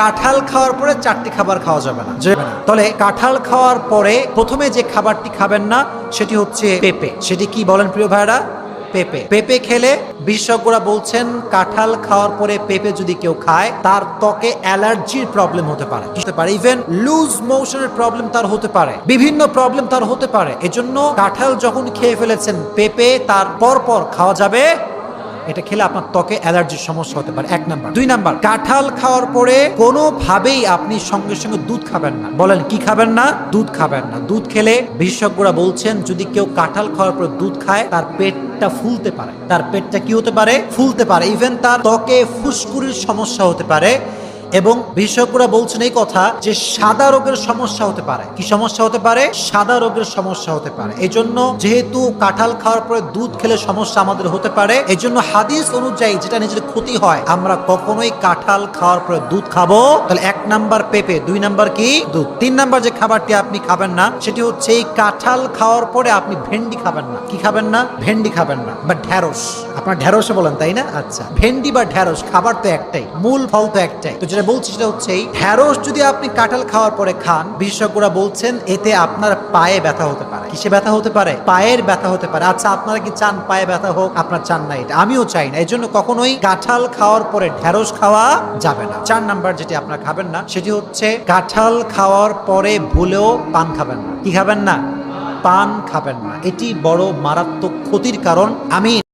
কাঁঠাল খাওয়ার পরে চারটি খাবার খাওয়া যাবে না। তাহলে কাঁঠাল খাওয়ার পরে প্রথমে যে খাবারটি খাবেন না সেটি হচ্ছে পেঁপে। সেটি কি বলেন প্রিয় ভাইরা পেঁপে। পেঁপে খেলে বিশেষজ্ঞরা বলছেন কাঁঠাল খাওয়ার পরে পেঁপে যদি কেউ খায় তার ত্বকে অ্যালার্জির প্রবলেম হতে পারে। হতে পারে? ইভেন লুজ মোশনের প্রবলেম তার হতে পারে। বিভিন্ন প্রবলেম তার হতে পারে। এজন্য কাঁঠাল যখন খেয়ে ফেলেছেন পেঁপে তার পরপর খাওয়া যাবে এটা খেলে আপনার ত্বকে অ্যালার্জির সমস্যা হতে পারে। এক নাম্বার। দুই নাম্বার, কাঁঠাল খাওয়ার পরে কোনোভাবেই আপনি সঙ্গে সঙ্গে দুধ খাবেন না। বলেন, কি খাবেন না? দুধ খাবেন না। দুধ খেলে বিশেষজ্ঞরা বলছেন, যদি কেউ কাঁঠাল খাওয়ার পরে দুধ খায়, তার পেটটা ফুলতে পারে। তার পেটটা কি হতে পারে? ফুলতে পারে। ইভেন তার ত্বকে ফুসকুরির সমস্যা হতে পারে। এবং বিশেষজ্ঞরা বলছেন এই কথা যে সাদা রোগের সমস্যা হতে পারে। কি সমস্যা হতে পারে? সাদা রোগের সমস্যা হতে পারে। এই জন্য যেহেতু কাঁঠাল খাওয়ার পরে দুধ খেলে সমস্যা আমাদের হতে পারে এই জন্য হাদিস অনুযায়ী যেটা নিজের ক্ষতি হয়, আমরা কখনোই কাঁঠাল খাওয়ার পরে দুধ খাব। তাহলে এক নাম্বার পেঁপে, দুই নাম্বার কি? দুধ। তিন নাম্বার যে খাবারটি আপনি খাবেন না, সেটি হচ্ছে এই কাঁঠাল খাওয়ার পরে আপনি ভেন্ডি খাবেন না। কি খাবেন না? ভেন্ডি খাবেন না বা ঢ্যাঁড়স আপনার ঢ্যাঁড়সে বলেন, তাই না? আচ্ছা। ভেন্ডি বা ঢ্যাঁড়স খাবার তো একটাই, মূল ফল তো একটাই। তো যেটা বলছি সেটা হচ্ছে এই যদি আপনি কাঁঠাল খাওয়ার পরে খান, বিশেষজ্ঞরা বলছেন এতে আপনার পায়ে ব্যথা হতে পারে। কিসে ব্যথা হতে পারে? পায়ের ব্যথা হতে পারে। আচ্ছা আপনারা কি চান পায়ে ব্যথা হোক? আপনার চান না এটা। আমিও চাই না। এই জন্য কখনোই কাঁঠাল খাওয়ার পরে ঢ্যাঁড়স খাওয়া যাবে না। চার নাম্বার যেটি আপনারা খাবেন না, সেটি হচ্ছে কাঁঠাল খাওয়ার পরে ভুলেও পান খাবেন না। কি খাবেন না? পান খাবেন না। এটি বড় মারাত্মক ক্ষতির কারণ। আমি